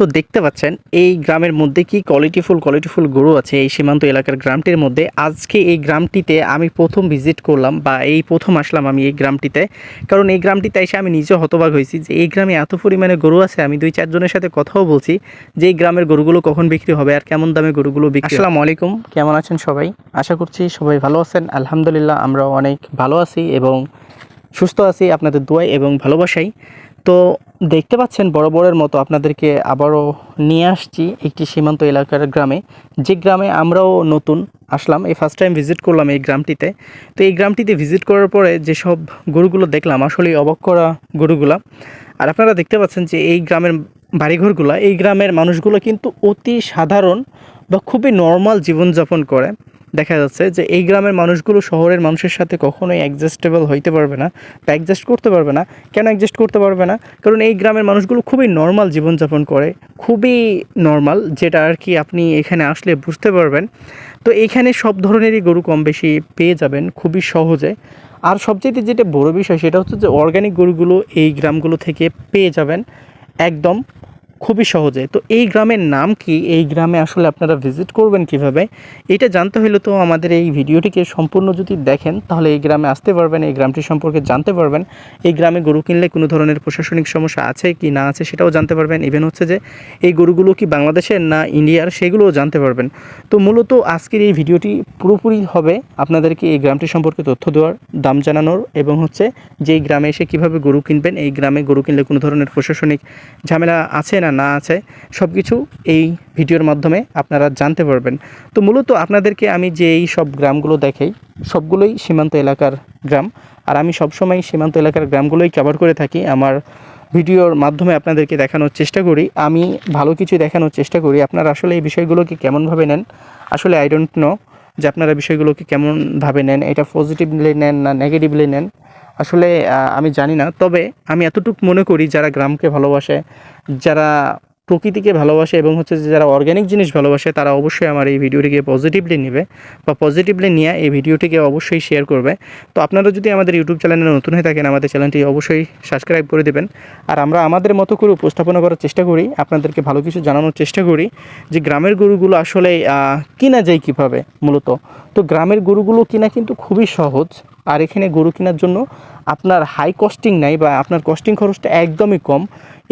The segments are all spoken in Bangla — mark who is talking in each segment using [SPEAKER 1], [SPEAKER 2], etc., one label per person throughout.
[SPEAKER 1] তো দেখতে পাচ্ছেন, এই গ্রামের মধ্যে কি কোয়ালিটিফুল কোয়ালিটিফুল গরু আছে এই সীমান্ত এলাকার গ্রামটির মধ্যে। আজকে এই গ্রামটিতে আমি প্রথম ভিজিট করলাম বা এই প্রথম আসলাম আমি এই গ্রামটিতে। কারণ এই গ্রামটিতে এসে আমি নিজে হতবাক হয়েছি যে এই গ্রামে এত পরিমাণে গরু আছে, আমি দুই চারজনের সাথে কথাও বলছি যে এই গ্রামের গরুগুলো কখন বিক্রি হবে আর কেমন দামে গরুগুলো বিক্রি আসসালামু আলাইকুম, কেমন আছেন সবাই? আশা করছি সবাই ভালো আছেন। আলহামদুলিল্লাহ আমরা অনেক ভালো আছি এবং সুস্থ আছি। আপনাদের দোয়াই এবং ভালোবাসাই। তো দেখতে পাচ্ছেন বড় বড়ের মতো আপনাদেরকে আবারও নিয়ে আসছি একটি সীমান্ত এলাকার গ্রামে। যে গ্রামে আমরাও নতুন আসলাম, এই ফার্স্ট টাইম ভিজিট করলাম এই গ্রামটিতে। তো এই গ্রামটিতে ভিজিট করার পরে যেসব গরুগুলো দেখলাম আসলে অবাক করা গরুগুলা। আর আপনারা দেখতে পাচ্ছেন যে এই গ্রামের বাড়িঘরগুলো, এই গ্রামের মানুষগুলো কিন্তু অতি সাধারণ বা খুবই নর্মাল জীবনযাপন করে। দেখা যাচ্ছে যে এই গ্রামের মানুষগুলো শহরের মানুষের সাথে কখনোই অ্যাডজাস্টেবল হইতে পারবে না বা অ্যাডজাস্ট করতে পারবে না। কেন অ্যাডজাস্ট করতে পারবে না? কারণ এই গ্রামের মানুষগুলো খুবই নর্মাল জীবনযাপন করে, খুবই নর্মাল যেটা আর কি আপনি এখানে আসলে বুঝতে পারবেন। তো এইখানে সব ধরনেরই গরু কম বেশি পেয়ে যাবেন খুবই সহজে। আর সবচেয়ে যেটা বড় বিষয় সেটা হচ্ছে যে অর্গানিক গরুগুলো এই গ্রামগুলো থেকে পেয়ে যাবেন একদম খুবই সহজে। তো এই গ্রামের নাম কি? এই গ্রামে আসলে আপনারা ভিজিট করবেন কীভাবে? এটা জানতে হলে তো আমাদের এই ভিডিওটিকে সম্পূর্ণ যদি দেখেন, তাহলে এই গ্রামে আসতে পারবেন, এই গ্রামটি সম্পর্কে জানতে পারবেন। এই গ্রামে গরু কিনলে কোনো ধরনের প্রশাসনিক সমস্যা আছে কি না আছে সেটাও জানতে পারবেন। ইভেন হচ্ছে যে এই গরুগুলো কি বাংলাদেশের না ইন্ডিয়ার সেগুলোও জানতে পারবেন। তো মূলত আজকের এই ভিডিওটি পুরোপুরি হবে আপনাদেরকে এই গ্রামটি সম্পর্কে তথ্য দেওয়ার, দাম জানানোর এবং হচ্ছে যে এই গ্রামে এসে কীভাবে গরু কিনবেন, এই গ্রামে গরু কিনলে কোনো ধরনের প্রশাসনিক ঝামেলা আছে না না আছে সব কিছু এই ভিডিওর মাধ্যমে আপনারা জানতে পারবেন। তো মূলত আপনাদেরকে আমি যে এই সব গ্রামগুলো দেখাই, সবগুলোই সীমান্ত এলাকার গ্রাম। আর আমি সবসময় সীমান্ত এলাকার গ্রামগুলোই কভার করে থাকি। আমার ভিডিওর মাধ্যমে আপনাদেরকে দেখানোর চেষ্টা করি। আমি ভালো কিছু দেখানোর চেষ্টা করি। আপনারা আসলে এই বিষয়গুলোকে কেমনভাবে নেন? আসলে আই ডোন্ট নো যে আপনারা বিষয়গুলোকে কেমনভাবে নেন? এটা পজিটিভলি নেন না নেগেটিভলি নেন? আসলে আমি জানি না। তবে আমি এতটুকু মনে করি যারা গ্রামকে ভালোবাসে, যারা প্রকৃতিকে ভালোবাসে এবং হচ্ছে যে যারা অর্গ্যানিক জিনিস ভালোবাসে, তারা অবশ্যই আমার এই ভিডিওটিকে পজিটিভলি নেবে বা পজিটিভলি নিয়ে এই ভিডিওটিকে অবশ্যই শেয়ার করবে। তো আপনারা যদি আমাদের ইউটিউব চ্যানেলে নতুন হয়ে থাকেন, আমাদের চ্যানেলটি অবশ্যই সাবস্ক্রাইব করে দেবেন। আর আমরা আমাদের মতো করে উপস্থাপনা করার চেষ্টা করি, আপনাদেরকে ভালো কিছু জানানোর চেষ্টা করি যে গ্রামের গরুগুলো আসলে কিনা যায় কীভাবে মূলত? তো গ্রামের গরুগুলো কিনা কিন্তু খুবই সহজ। আর এখানে গরু কেনার জন্য আপনার হাই কস্টিং নাই বা আপনার কস্টিং খরচটা একদমই কম।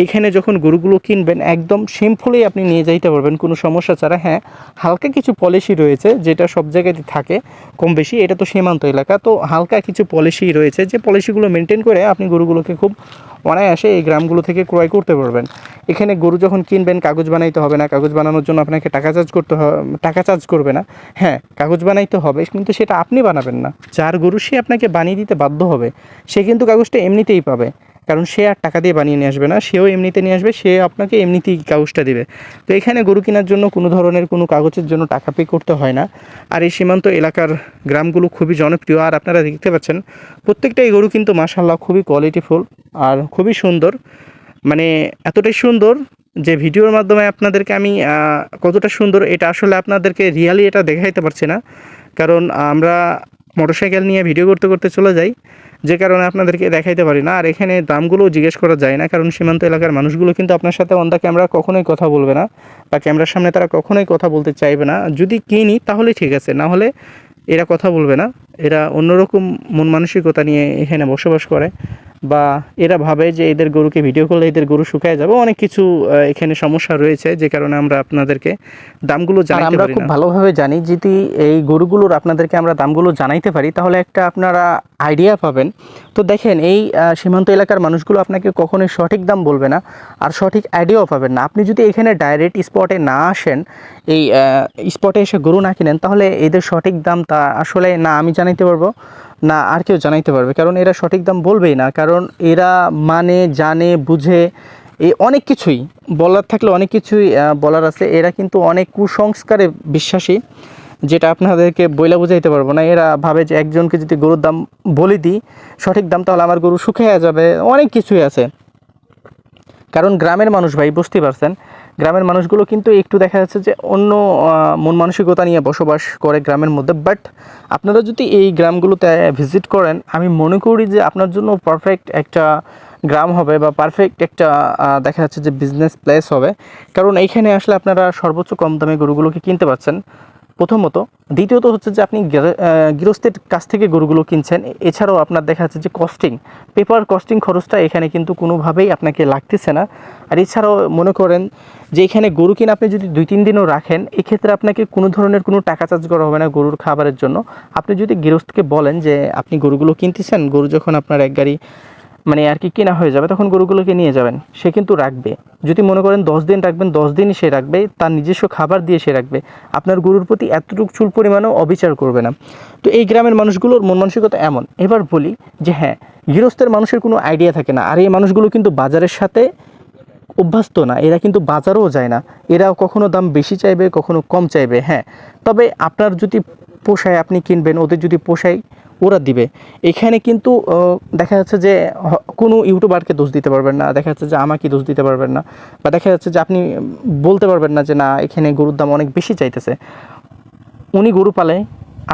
[SPEAKER 1] এখানে যখন গরুগুলো কিনবেন, একদম সিম্পলেই আপনি নিয়ে যাইতে পারবেন, কোনো সমস্যা ছাড়া। হ্যাঁ হালকা কিছু পলিসি রয়েছে যেটা সব জায়গাতে থাকে, কম বেশি, এটা তো সীমান্ত এলাকা। তো হালকা কিছু পলিসি রয়েছে যে পলিসিগুলো মেনটেন করে আপনি গরুগুলোকে খুব অনায়াসে এই গ্রামগুলো থেকে ক্রয় করতে পারবেন। এখানে গরু যখন কিনবেন, কাগজ বানাইতে হবে না। কাগজ বানানোর জন্য আপনাকে টাকা চার্জ করতে হবে টাকা চার্জ করবে না। হ্যাঁ কাগজ বানাইতে হবে, কিন্তু সেটা আপনি বানাবেন না। যার গরু সে আপনাকে বানিয়ে দিতে বাধ্য হবে, সে কিন্তু কাগজটা এমনিতেই পাবে। কারণ সে আর টাকা দিয়ে বানিয়ে নিয়ে আসবে না, সেও এমনিতে নিয়ে আসবে, সে আপনাকে এমনিতেই কাগজটা দেবে। তো এখানে গরু কেনার জন্য কোনো ধরনের কোনো কাগজের জন্য টাকা পে করতে হয় না। আর এই সীমান্ত এলাকার গ্রামগুলো খুবই জনপ্রিয়। আর আপনারা দেখতে পাচ্ছেন, প্রত্যেকটাই গরু কিন্তু মাসাল্লাহ খুবই কোয়ালিটিফুল আর খুবই সুন্দর। মানে এতটাই সুন্দর যে ভিডিওর মাধ্যমে আপনাদেরকে আমি কতটা সুন্দর এটা আসলে আপনাদেরকে রিয়ালি এটা দেখাইতে পারছি না। কারণ আমরা মোটরসাইকেল নিয়ে ভিডিও করতে করতে চলে যাই, যে কারণে আপনাদেরকে দেখাইতে পারি না। আর এখানে দামগুলোও জিজ্ঞেস করা যায় না, কারণ সীমান্ত এলাকার মানুষগুলো কিন্তু আপনার সাথে অন দ্য ক্যামেরা কখনোই কথা বলবে না, বা ক্যামেরার সামনে তারা কখনোই কথা বলতে চাইবে না। যদি কিনি তাহলে ঠিক আছে, না হলে এরা কথা বলবে না। এরা অন্যরকম মন মানসিকতা নিয়ে এখানে বসবাস করে। বা এরা ভাবে যে এদের গরুকে ভিডিও করলে এদের গরু শুকায় যাবে অনেক কিছু এখানে সমস্যা রয়েছে যে কারণে আমরা আপনাদেরকে দামগুলো জানাইতে
[SPEAKER 2] আমরা খুব ভালোভাবে জানি যদি এই গরুগুলোর আপনাদেরকে আমরা দামগুলো জানাইতে পারি তাহলে একটা আপনারা আইডিয়া পাবেন। তো দেখেন এই সীমান্ত এলাকার মানুষগুলো আপনাকে কখনোই সঠিক দাম বলবে না আর সঠিক আইডিয়াও পাবেন না। আপনি যদি এখানে ডাইরেক্ট স্পটে না আসেন এই স্পটে এসে গরু না কিনেন তাহলে এদের সঠিক দাম তা আসলে না আমি জানাইতে পারব। না, আর কেউ জানাইতে পারবে, কারণ এরা সঠিক দাম বলবেই না, কারণ এরা মানে জানে, বুঝে এই অনেক কিছুই, বলার থাকলে অনেক কিছুই বলার আছে। এরা কিন্তু অনেক কুসংস্কারে বিশ্বাসী, যেটা আপনাদেরকে বইলা বুঝাইতে পারব না। এরা ভাবে যে একজনকে যদি গরুর দাম বলে দিই, সঠিক দাম তাহলে আমার গরু শুকিয়ে যাবে, অনেক কিছুই আছে। কারণ গ্রামের মানুষ ভাই বুঝতে পারছেন? গ্রামের মানুষগুলো কিন্তু একটু দেখা যাচ্ছে যে অন্য মন মানসিকতা নিয়ে বসবাস করে গ্রামের মধ্যে। বাট আপনারা যদি এই গ্রামগুলোতে ভিজিট করেন, আমি মনে করি যে আপনার জন্য পারফেক্ট একটা গ্রাম হবে বা পারফেক্ট একটা দেখা যাচ্ছে যে বিজনেস প্লেস হবে। কারণ এইখানে আসলে আপনারা সর্বোচ্চ কম দামে গরুগুলোকে কিনতে পারছেন। প্রথমত, দ্বিতীয়ত হচ্ছে যে আপনি গৃহস্থের কাছ থেকে গরুগুলো কিনছেন। এছাড়াও আপনার দেখা যাচ্ছে যে কস্টিং পেপার কস্টিং খরচটা এখানে কিন্তু কোনোভাবেই আপনাকে লাগতেছে না। আর এছাড়াও মনে করেন যে এখানে গরু কিনে আপনি যদি দুই, তিন দিনও রাখেন, এক্ষেত্রে আপনাকে কোনো ধরনের কোনো টাকা চার্জ করা হবে না গরুর খাবারের জন্য। আপনি যদি গৃহস্থকে বলেন যে আপনি গরুগুলো কিনতেছেন, গরু যখন আপনার এক গাড়ি মানে আর কি কেনা হয়ে যাবে, তখন গরুগুলোকে নিয়ে যাবেন। সে কিন্তু রাখবে। যদি মনে করেন দশ দিন রাখবেন, দশ দিনই সে রাখবে, তার নিজস্ব খাবার দিয়ে সে রাখবে। আপনার গরুর প্রতি এতটুকু চুল পরিমাণও অবিচার করবে না। তো এই গ্রামের মানুষগুলোর মন মানসিকতা এমন। এবার বলি যে হ্যাঁ গৃহস্থের মানুষের কোনো আইডিয়া থাকে না। আর এই মানুষগুলো কিন্তু বাজারের সাথে অভ্যস্ত না। এরা কিন্তু বাজারেও যায় না। এরা কখনো দাম বেশি চাইবে, কখনো কম চাইবে। হ্যাঁ তবে আপনার যদি পোষায় আপনি কিনবেন, ওদের যদি পোষায় ওরা দিবে। এখানে কিন্তু দেখা যাচ্ছে যে কোনো ইউটিউবারকে দোষ দিতে পারবেন না, দেখা যাচ্ছে যে আমাকে দোষ দিতে পারবেন না, বা দেখা যাচ্ছে যে আপনি বলতে পারবেন না যে, না, এখানে গরুর দাম অনেক বেশি চাইতেছে। উনি গরু পালে,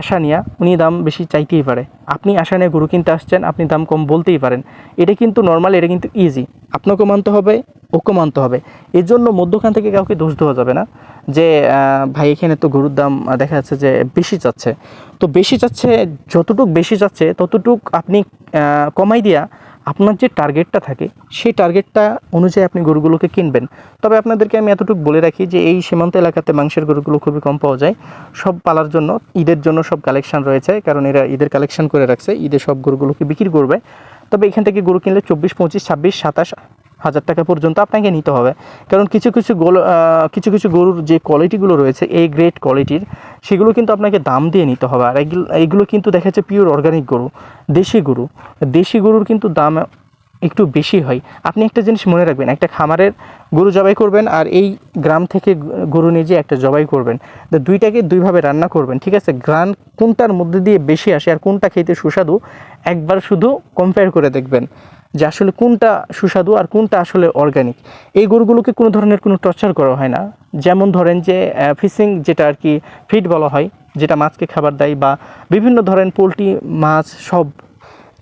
[SPEAKER 2] আশা নিয়ে, উনি দাম বেশি চাইতেই পারে। আপনি আশা নিয়ে গরু কিনতে আসছেন, আপনি দাম কম বলতেই পারেন। এটা কিন্তু নর্মাল এটা কিন্তু ইজি আপনাকেও মানতে হবে ওকে মানতে হবে। এর জন্য মধ্যখান থেকে কাউকে দোষ দেওয়া যাবে না। যে ভাই, এখানে তো গরুর দাম দেখা যাচ্ছে যে বেশি যাচ্ছে। তো বেশি যাচ্ছে, যতটুক বেশি যাচ্ছে, ততটুক আপনি কমাই দিয়া আপনার যে টার্গেটটা থাকে, সেই টার্গেটটা অনুযায়ী আপনি গরুগুলোকে কিনবেন। তবে আপনাদেরকে আমি এতটুকু বলে রাখি যে, এই সীমান্ত এলাকাতে মাংসের গরুগুলো খুবই কম পাওয়া যায়। সব পালার জন্য, ঈদের জন্য সব কালেকশন রয়েছে, কারণ এরা ঈদের কালেকশন করে রাখছে। ঈদের সব গরুগুলোকে বিক্রি করবে। তবে এখান থেকে গরু কিনলে চব্বিশ, পঁচিশ, ছাব্বিশ, সাতাশ হাজার টাকা পর্যন্ত আপনাকে নিতে হবে। কারণ কিছু কিছু গোল কিছু কিছু গরুর যে কোয়ালিটিগুলো রয়েছে এই গ্রেট কোয়ালিটির সেগুলো কিন্তু আপনাকে দাম দিয়ে নিতে হবে। আর এগুলো কিন্তু দেখা যাচ্ছে পিওর অর্গানিক গরু, দেশি গরু। দেশি গরুর কিন্তু দাম একটু বেশি হয়। আপনি একটা জিনিস মনে রাখবেন, একটা খামারের গরু জবাই করবেন আর এই গ্রাম থেকে গরু নিয়ে যে একটা জবাই করবেন। দুইটাকে দুইভাবে রান্না করবেন, ঠিক আছে? গ্রান কোনটার মধ্যে দিয়ে বেশি আসে আর কোনটা খেতে সুস্বাদু, একবার শুধু কম্পেয়ার করে দেখবেন। যে আসলে কোনটা সুস্বাদু আর কোনটা আসলে অর্গানিক এই গরুগুলোকে কোনো ধরনের কোনো টর্চার করা হয় না। যেমন ধরেন যে ফিশিং যেটা আর কি ফিড বলা হয়, যেটা মাছকে খাবার দেয় বা বিভিন্ন ধরনের পোলট্রি, মাছ সব,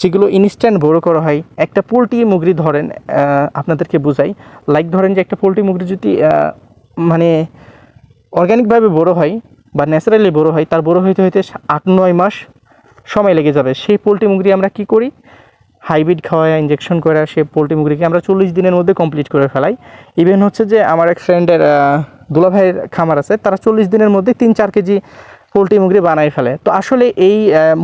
[SPEAKER 2] যেগুলো ইনস্ট্যান্ট বড় করা হয়। একটা পোলট্রি মুগরি ধরেন আপনাদেরকে বোঝাই। লাইক ধরেন যে একটা পোলট্রি মুগরি যদি মানে অর্গ্যানিকভাবে বড় হয় বা ন্যাচারালি বড় হয়, তার বড় হইতে হইতে আট নয় মাস সময় লেগে যাবে। সেই পোলট্রি মুগরি আমরা কি করি? হাইব্রিড খাওয়ায় ইঞ্জেকশন করে সেই পোলট্রি মুগরিকে আমরা চল্লিশ দিনের মধ্যে কমপ্লিট করে ফেলাই। ইভেন হচ্ছে যে আমার এক ফ্রেন্ডের দুলা ভাইয়ের খামার আছে, তারা চল্লিশ দিনের মধ্যে তিন চার কেজি পোলট্রি মুগরি বানাই ফেলে। তো আসলে এই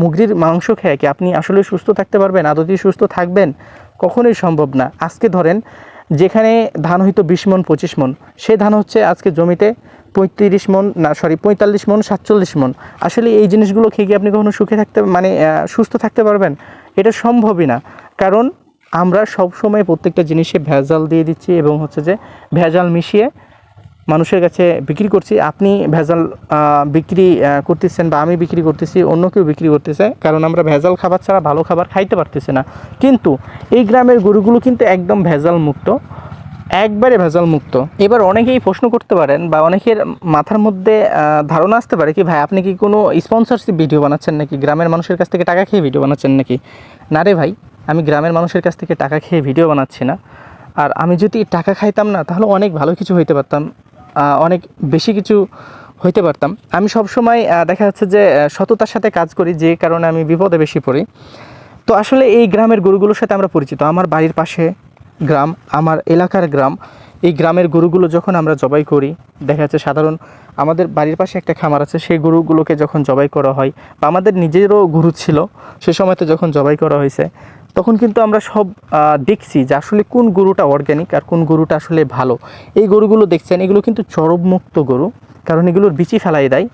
[SPEAKER 2] মুগরির মাংস খেয়ে কি আপনি আসলে সুস্থ থাকতে পারবেন? আদতেই সুস্থ থাকবেন? কখনোই সম্ভব না। আজকে ধরেন, যেখানে ধান হইতো বিশ মন, পঁচিশ মন, সে ধান হচ্ছে আজকে জমিতে পঁয়ত্রিশ মন, না সরি পঁয়তাল্লিশ মন, সাতচল্লিশ মন। আসলে এই জিনিসগুলো খেয়ে কি আপনি কখনো সুখে থাকতে মানে সুস্থ থাকতে পারবেন? এটা সম্ভবই না। কারণ আমরা সব সময় প্রত্যেকটা জিনিসে ভেজাল দিয়ে দিচ্ছি এবং হচ্ছে যে ভেজাল মিশিয়ে মানুষের কাছে বিক্রি করছি। আপনি ভেজাল বিক্রি করতেছেন বা আমি বিক্রি করতেছি, অন্য কেউ বিক্রি করতেছে, কারণ আমরা ভেজাল খাবার ছাড়া ভালো খাবার খাইতে পারতেছি না। কিন্তু এই গ্রামের গরুগুলো কিন্তু একদম ভেজাল মুক্ত। একবারে ভেজাল মুক্ত এবার অনেকেই প্রশ্ন করতে পারেন বা অনেকের মাথার মধ্যে ধারণা আসতে পারে কি, ভাই, আপনি কি কোনো স্পন্সরশিপ ভিডিও বানাচ্ছেন নাকি? গ্রামের মানুষের কাছ থেকে টাকা খেয়ে ভিডিও বানাচ্ছেন নাকি? না রে ভাই, আমি গ্রামের মানুষের কাছ থেকে টাকা খেয়ে ভিডিও বানাচ্ছি না। আর আমি যদি টাকা খাইতাম না, তাহলে অনেক ভালো কিছু হইতে পারতাম অনেক বেশি কিছু হইতে পারতাম। আমি সবসময় দেখা যাচ্ছে যে সততার সাথে কাজ করি, যে কারণে আমি বিপদে বেশি পড়ি। তো আসলে এই গ্রামের গরুগুলোর সাথে আমরা পরিচিত। আমার বাড়ির পাশে গ্রাম, আমার এলাকার গ্রাম, এই গ্রামের গরুগুলো যখন আমরা জবাই করি, দেখা যাচ্ছে সাধারণ আমাদের বাড়ির পাশে একটা খামার আছে, সেই গরুগুলোকে যখন জবাই করা হয় বা আমাদের নিজেরও গরু ছিল, সে সময়তে যখন জবাই করা হয়েছে, তখন কিন্তু আমরা সব দেখছি যে আসলে কোন গরুটা অর্গ্যানিক আর কোন গরুটা আসলে ভালো। এই গরুগুলো দেখছেন, এগুলো কিন্তু চরবমুক্ত গরু, কারণ এগুলোর বিচি ফেলাই দেয়,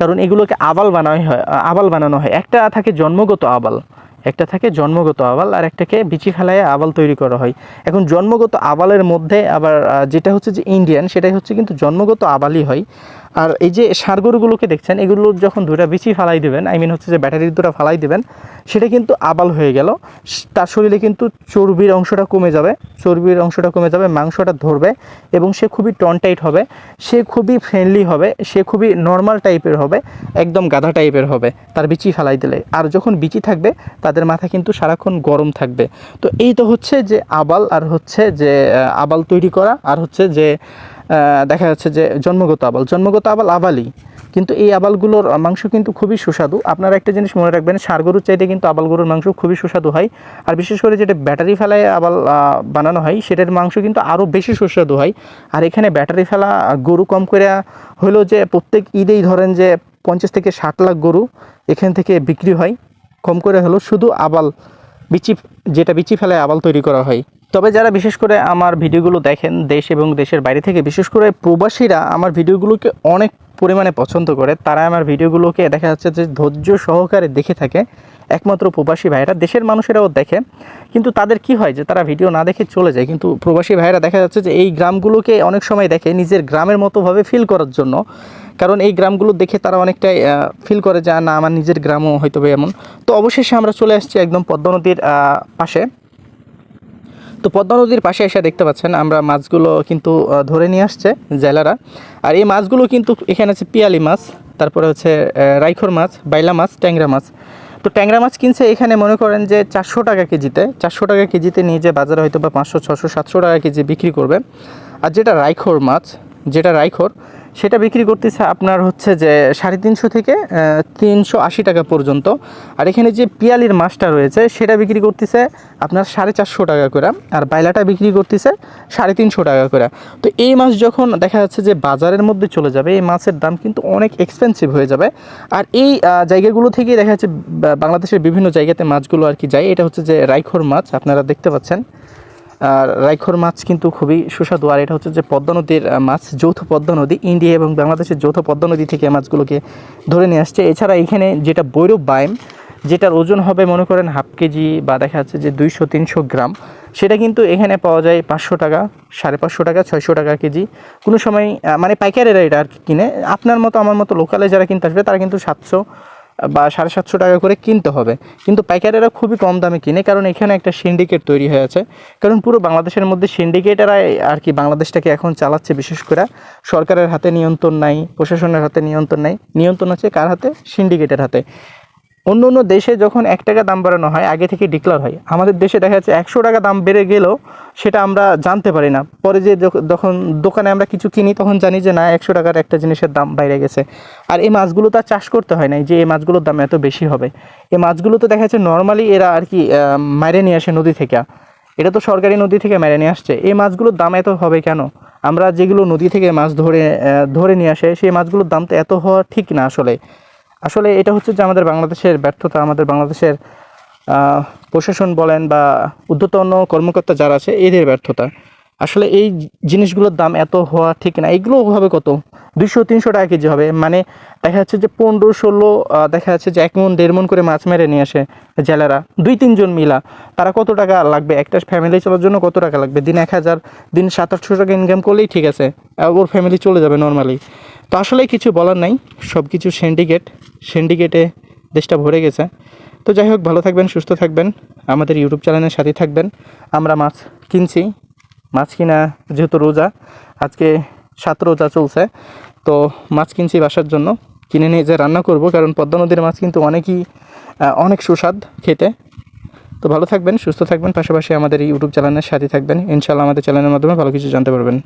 [SPEAKER 2] কারণ এগুলোকে আবাল বানানো হয় আবাল বানানো হয়। একটা থাকে জন্মগত আবাল একটা থাকে জন্মগত আবাল, আর একটাকে বিচি ফেলায় আবাল তৈরি করা হয়। এখন জন্মগত আবালের মধ্যে আবার যেটা হচ্ছে যে ইন্ডিয়ান সেটাই হচ্ছে কিন্তু জন্মগত আবালই হয়। আর এই যে সার গরুগুলোকে দেখছেন, এগুলো যখন দুটা বিচি ফালাই দেবেন আই মিন হচ্ছে যে ব্যাটারির দুটা ফালাই দেবেন, সেটা কিন্তু আবাল হয়ে গেল। তার শরীরে কিন্তু চর্বির অংশটা কমে যাবে, চর্বির অংশটা কমে যাবে, মাংসটা ধরবে এবং সে খুবই টনটাইট হবে, সে খুবই ফ্রেন্ডলি হবে, সে খুবই নর্মাল টাইপের হবে, একদম গাধা টাইপের হবে তার বিচি ফালাই দিলে। আর যখন বিচি থাকবে, তাদের মাথা কিন্তু সারাক্ষণ গরম থাকবে। তো এই তো হচ্ছে যে আবাল আর হচ্ছে যে আবাল তৈরি করা, আর হচ্ছে যে দেখা যাচ্ছে যে জন্মগত আবাল। জন্মগত আবাল আবালই। কিন্তু এই আবালগুলোর মাংস কিন্তু খুবই সুস্বাদু। আপনারা একটা জিনিস মনে রাখবেন ষাঁড় গরুর চাইতে কিন্তু আবাল গরুর মাংস খুবই সুস্বাদু হয়। আর বিশেষ করে যেটা ব্যাটারি ফেলায় আবাল বানানো হয়, সেটার মাংস কিন্তু আরও বেশি সুস্বাদু হয়। আর এখানে ব্যাটারি ফেলা গরু কম করে হলো যে প্রত্যেক ঈদেই ধরেন যে পঞ্চাশ থেকে ষাট লাখ গরু এখান থেকে বিক্রি হয়। কম করে হলো শুধু আবাল, বিচি, যেটা বিচি ফেলায় আবাল তৈরি করা হয়। তবে যারা বিশেষ করে আমার ভিডিওগুলো দেখেন দেশ এবং দেশের বাইরে থেকে, বিশেষ করে প্রবাসীরা আমার ভিডিওগুলোকে অনেক পরিমাণে পছন্দ করে, তারা আমার ভিডিওগুলোকে দেখা যাচ্ছে যে ধৈর্য সহকারে দেখে থাকে। একমাত্র প্রবাসী ভাইয়েরা, দেশের মানুষেরাও দেখে। কিন্তু তাদের কি হয় যে তারা ভিডিও না দেখে চলে যায়। কিন্তু প্রবাসী ভাইয়েরা দেখা যাচ্ছে যে এই গ্রামগুলোকে অনেক সময় দেখে নিজের গ্রামের মতোভাবে ফিল করার জন্য। কারণ এই গ্রামগুলো দেখে তারা অনেকটাই ফিল করে যে, না, আমার নিজের গ্রামও হয়তো এমন। তো অবশেষে আমরা চলে আসছি একদম পদ্মা নদীর পাশে। তো পদ্মা নদীর পাশে এসে দেখতে পাচ্ছেন আমরা মাছগুলো কিন্তু ধরে নিয়ে আসছে জেলারা। আর এই মাছগুলো কিন্তু এখানে আছে পিয়ালি মাছ, তারপরে হচ্ছে রাইখর মাছ, বাইলা মাছ, ট্যাংরা মাছ। তো ট্যাংরা মাছ কিনছে এখানে মনে করেন যে চারশো টাকা কেজিতে, চারশো টাকা কেজিতে নিয়ে যে বাজারে হয়তো বা পাঁচশো ছশো সাতশো টাকা কেজি বিক্রি করবে। আর যেটা রাইখর মাছ, যেটা রাইখর সেটা বিক্রি করতেছে আপনার হচ্ছে যে সাড়ে তিনশো থেকে তিনশো আশি টাকা পর্যন্ত। আর এখানে যে পিয়ালির মাছটা রয়েছে, সেটা বিক্রি করতেছে আপনার সাড়ে চারশো টাকা করে আর বাইলাটা বিক্রি করতেছে সাড়ে তিনশো টাকা করে। তো এই মাছ যখন দেখা যাচ্ছে যে বাজারের মধ্যে চলে যাবে, এই মাছের দাম কিন্তু অনেক এক্সপেন্সিভ হয়ে যাবে। আর এই জায়গাগুলো থেকেই দেখা যাচ্ছে বাংলাদেশের বিভিন্ন জায়গাতে মাছগুলো আর কি যায়। এটা হচ্ছে যে রাইখর মাছ, আপনারা দেখতে পাচ্ছেন। রাইখর মাছ কিন্তু খুবই সুস্বাদু। আর এটা হচ্ছে যে পদ্মা নদীর মাছ, যৌথ পদ্মা নদী। ইন্ডিয়া এবং বাংলাদেশের যৌথ পদ্মা নদী থেকে মাছগুলোকে ধরে নিয়ে আসছে। এছাড়া এখানে যেটা বৈরব বাইম, যেটার ওজন হবে মনে করেন হাফ কেজি বা দেখা যাচ্ছে যে দুইশো, তিনশো গ্রাম, সেটা কিন্তু এখানে পাওয়া যায় পাঁচশো টাকা, সাড়ে পাঁচশো টাকা, ছয়শো টাকা কেজি। কোনো সময় মানে পাইকারেরা এটা আর কি কিনে। আপনার মতো, আমার মতো লোকালে যারা কিনতে আসবে, তারা কিন্তু সাতশো বা সাড়ে সাতশো টাকা করে কিনতে হবে। কিন্তু পাইকারেরা খুবই কম দামে কিনে, কারণ এখানে একটা সিন্ডিকেট তৈরি হয়েছে কারণ পুরো বাংলাদেশের মধ্যে সিন্ডিকেটেরা আর কি বাংলাদেশটাকে এখন চালাচ্ছে বিশেষ করে। সরকারের হাতে নিয়ন্ত্রণ নাই, প্রশাসনের হাতে নিয়ন্ত্রণ নাই। নিয়ন্ত্রণ আছে কার হাতে? সিন্ডিকেটের হাতে। অন্য অন্য দেশে যখন এক টাকা দাম বাড়ানো হয়, আগে থেকে ডিক্লার হয়। আমাদের দেশে দেখা যাচ্ছে একশো টাকা দাম বেড়ে গেলেও সেটা আমরা জানতে পারি না। পরে যে যখ- যখন দোকানে আমরা কিছু কিনি, তখন জানি যে না, একশো টাকার একটা জিনিসের দাম বাইরে গেছে। আর এই মাছগুলো তার চাষ করতে হয় না যে এই মাছগুলোর দাম এত বেশি হবে। এই মাছগুলো তো দেখা যাচ্ছে নর্মালি এরা আর কি মাইরে নিয়ে আসে নদী থেকে। এটা তো সরকারি নদী থেকে মেরে নিয়ে আসছে। এই মাছগুলোর দাম এত হবে কেন? আমরা যেগুলো নদী থেকে মাছ ধরে ধরে নিয়ে আসে, সেই মাছগুলোর দাম তো এত হওয়া ঠিক না আসলে। আসলে এটা হচ্ছে যে আমাদের বাংলাদেশের ব্যর্থতা, আমাদের বাংলাদেশের প্রশাসন বলেন বা ঊর্ধ্বতন কর্মকর্তা যারা আছে, এদের ব্যর্থতা। আসলে এই জিনিসগুলোর দাম এত হওয়া ঠিক না। এগুলো হবে কত? দুইশো, তিনশো টাকা কেজি হবে। মানে দেখা যাচ্ছে যে পনেরো, ষোলো দেখা যাচ্ছে যে এক মন, দেড় মন করে মাছ মেরে নিয়ে আসে জেলেরা। দুই, তিনজন মিলা। তারা কত টাকা লাগবে? একটা ফ্যামিলি চলার জন্য কত টাকা লাগবে? দিন এক হাজার, দিন সাত, আটশো টাকা ইনকাম করলেই ঠিক আছে। ওর ফ্যামিলি চলে যাবে নর্মালি তো আসলে কিছু বলার নাই সব কিছু সিন্ডিকেট সিন্ডিকেটে দেশটা ভরে গেছে। তো যাই হোক, ভালো থাকবেন, সুস্থ থাকবেন, আমাদের ইউটিউব চ্যানেলের সাথে থাকবেন। আমরা মাছ কিনছি, মাছ কিনা যেহেতু রোজা, আজকে সাত রোজা চলছে, তো মাছ কিনছি বাসার জন্য। কিনে নিয়ে যে রান্না করব, কারণ পদ্মা নদীর মাছ কিন্তু অনেকই অনেক সুস্বাদ খেতে। তো ভালো থাকবেন, সুস্থ থাকবেন, পাশাপাশি আমাদের ইউটিউব চ্যানেলের সাথে থাকবেন। ইনশাল্লাহ আমাদের চ্যানেলের মাধ্যমে ভালো কিছু জানতে পারবেন।